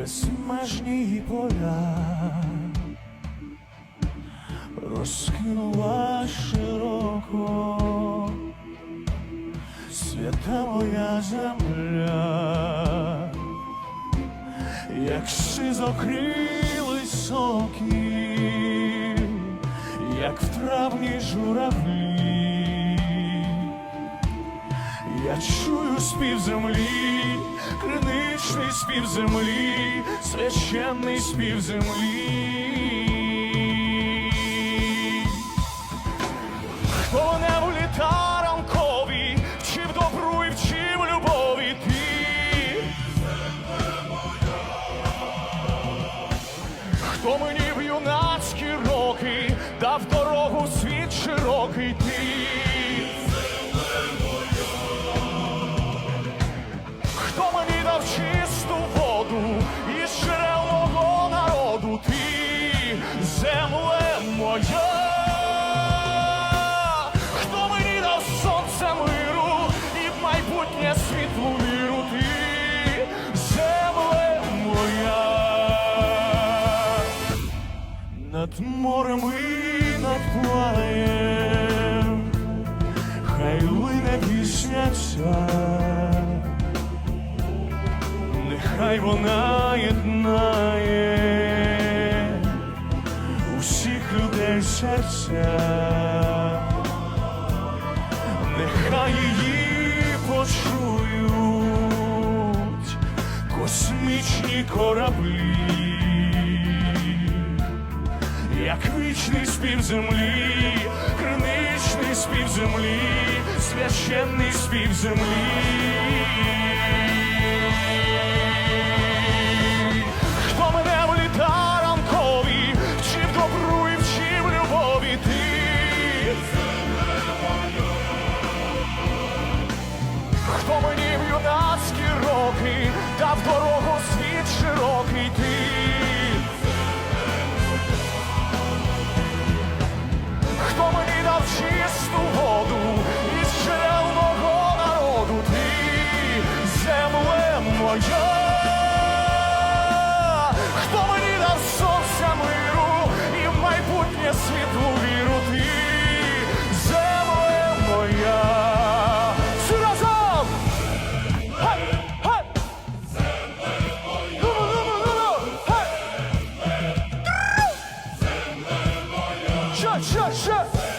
безмежні поля. Розкинула широко. Свята моя земля, як сизокрили соки, як в травні журавлі. Я чую спів землі, криничний спів землі, священний спів землі. Хто не в літа ранкові, вчив добру і вчив любові ти. Хто мені в юнацькі роки дав дорогу джерел народу, ти земле моя, хто мені дав сонце миру і в майбутнє світлу віру, ти земле моя, над морем і над плаєм, хай лине пісня ця. Нехай вона єднає усіх людей серця, нехай її почують космічні кораблі, як вічний спів землі, криничний спів землі, священний спів землі. Роки в дорогу світ широкий ти. Хто мені дав чисту воду із джерел народу ти, земле моя. 是是是。